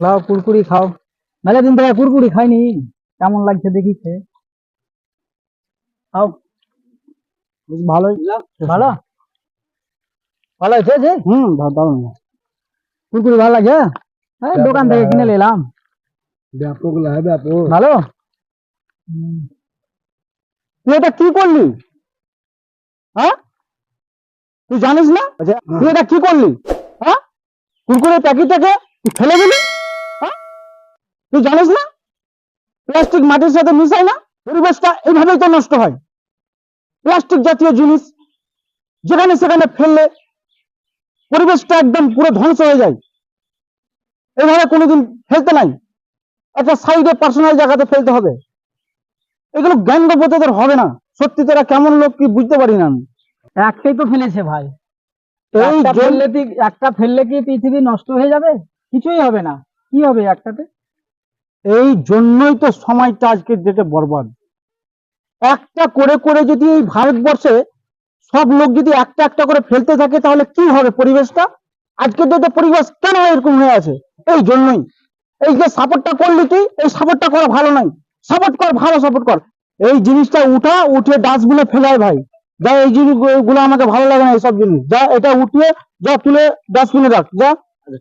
খাও কুরকুরি খাও। মেলা দিন থেকে কুরকুরি খাইনি। কেমন লাগছে দেখি খেয়ে খাও ভালোই। ভালো? ভালো হয়েছে হুম দারুণ কুরকুরি ভালো লাগে হ্যাঁ দোকান থেকে কিনে নিলাম। ব্যাপক না ব্যাপক। ভালো? তুই এটা কি করলি? হ্যাঁ? তুই জানিস না? আচ্ছা তুই এটা কি করলি? হ্যাঁ? কুরকুরে প্যাকেটটাকে তুই ফেলে দিলি? তুই জানিস না? প্লাস্টিক মাটির সাথে মিশায় না? পরিবেশটা এইভাবেই তো নষ্ট হয়। প্লাস্টিক জাতীয় জিনিস যেখানে সেখানে ফেললে পরিবেশটা একদম পুরো ধ্বংস হয়ে যায়। এইভাবে কোনোদিন ফেলতে নাই। একটা সাইডে পার্সোনাল জায়গাতে ফেলতে হবে। এগুলো জ্ঞান তোদের হবে না। সত্যি তোরা কেমন লোক কি বুঝতে পারি না আমি। একটাই তো ফেলেছে ভাই। একটা ফেললে কি পৃথিবী নষ্ট হয়ে যাবে? কিছুই হবে না। কি হবে একটাতে? এই জন্যই তো সময়টা আজকের ডেটে বরবাদ। একটা করে করে যদি এই ভারতবর্ষে সব লোক যদি একটা একটা করে ফেলতে থাকে, তাহলে কি হবে পরিবেশটা? আজকের ডেটে পরিবেশ কেন এরকম হয়ে আছে? এই জন্যই। এই যে সাপোর্টটা করলি তুই, এই সাপোর্টটা করা ভালো নাই সাপোর্ট কর, ভালো সাপোর্ট কর। এই জিনিসটা উঠা উঠে ডাস্টবিনে ফেলায় ভাই। যা এই জিনিসগুলো আমাকে ভালো লাগে না এইসব জিনিস। যা এটা উঠিয়ে, যা তুলে ডাস্টবিনে রাখ। যা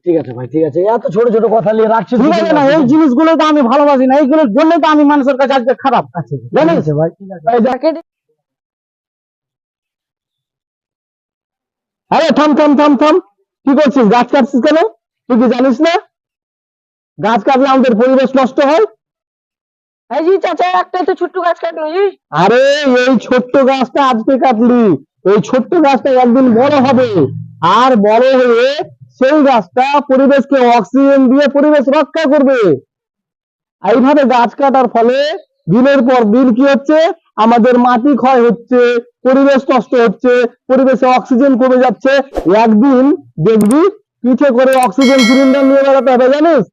ঠিক আছে ভাই ঠিক আছে। এত ছোট ছোট কথা নিয়ে রাখছি ঠিক আছে না এই জিনিসগুলো তো আমি ভালোবাসি না এইগুলোর তো আমি মানুষের কাছে আজকে খারাপ। আচ্ছা জানিস ভাই আরে থাম থাম থাম থাম। কি করছিস? গাছ কাটছিস কেন? তুই কি জানিস না? গাছ কাটলে আমাদের পরিবেশ নষ্ট হয়? এই জি চাচা একটা তো ছোট্ট গাছ কাটলো জি আরে এই ছোট্ট গাছটা আজকে কাটলি। এই ছোট্ট গাছটা একদিন বড় হবে। আর বড় হয়ে সেই গাছটা পরিবেশকে অক্সিজেন দিয়ে পরিবেশ রক্ষা করবে। এইভাবে গাছ কাটার ফলে দিনের পর দিন কি হচ্ছে? আমাদের মাটি ক্ষয় হচ্ছে পরিবেশ নষ্ট হচ্ছে পরিবেশে অক্সিজেন কমে যাচ্ছে। একদিন দেখবি পিঠে করে অক্সিজেন সিলিন্ডার নিয়ে বেড়াতে হবে জানিস?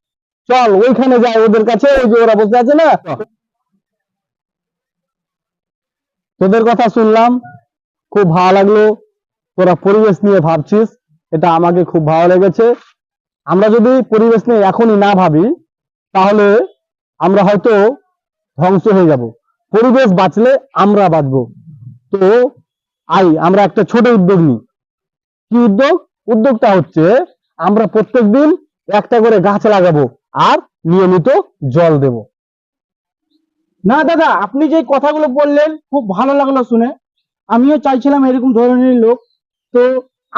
চল ওইখানে যাই ওদের কাছে ওই যে ওরা বসে আছে না? তোদের কথা শুনলাম খুব ভালো লাগল। তোরা পরিবেশ নিয়ে ভাবছিস। এটা আমাকে খুব ভালো লেগেছে। আমরা যদি পরিবেশ নিয়ে এখনই না ভাবি, তাহলে আমরা হয়তো ধ্বংস হয়ে যাব। পরিবেশ বাঁচলে আমরা বাঁচবো। তো আই, আমরা একটা ছোট উদ্যোগ নিই। কি উদ্যোগ? উদ্যোগটা হচ্ছে আমরা প্রত্যেকদিন একটা করে গাছ লাগাবো আর নিয়মিত জল দেব। না দাদা, আপনি যে কথাগুলো বললেন, খুব ভালো লাগল শুনে। আমিও চাইছিলাম এরকম ধরনের লোক। তো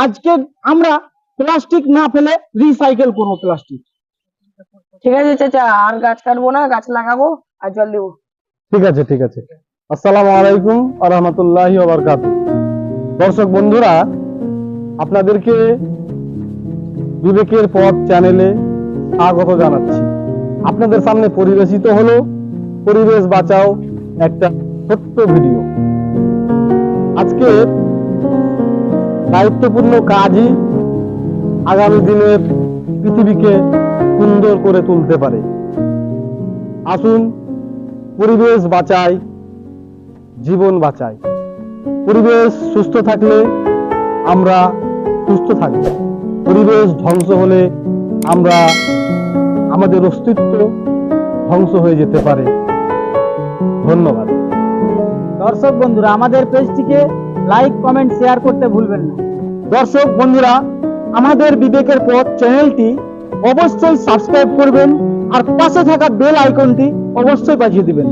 আজকে আমরা প্লাস্টিক না ফেলে রিসাইকেল করব প্লাস্টিক ঠিক আছে চাচা আর গাছ কাটবো না গাছ লাগাবো আর জল দেবো। ঠিক আছে ঠিক আছে। আসসালামু আলাইকুম আরহামতুল্লাহি দর্শক বন্ধুরা আপনাদেরকে বিবেকের পথ চ্যানেলে স্বাগত জানাচ্ছি। আপনাদের সামনে পরিবেশিত হলো পরিবেশ বাঁচাও একটা ছোট্ট ভিডিও। আজকে দায়িত্বপূর্ণ কাজই আগামী দিনের পৃথিবীকে সুন্দর করে তুলতে পারে। আসুন, পরিবেশ বাঁচাই, জীবন বাঁচাই। পরিবেশ সুস্থ থাকলে আমরা সুস্থ থাকব। পরিবেশ ধ্বংস হলে আমরা আমাদের অস্তিত্ব ধ্বংস হয়ে যেতে পারে। ধন্যবাদ। দর্শক বন্ধুরা, আমাদের পেজটিকে লাইক কমেন্ট শেয়ার করতে ভুলবেন না। দর্শক, বন্ধুরা, আমাদের বিবেকের পথ চ্যানেলটি অবশ্যই সাবস্ক্রাইব করবেন আর পাশে থাকা বেল আইকনটি অবশ্যই বাজিয়ে দিবেন।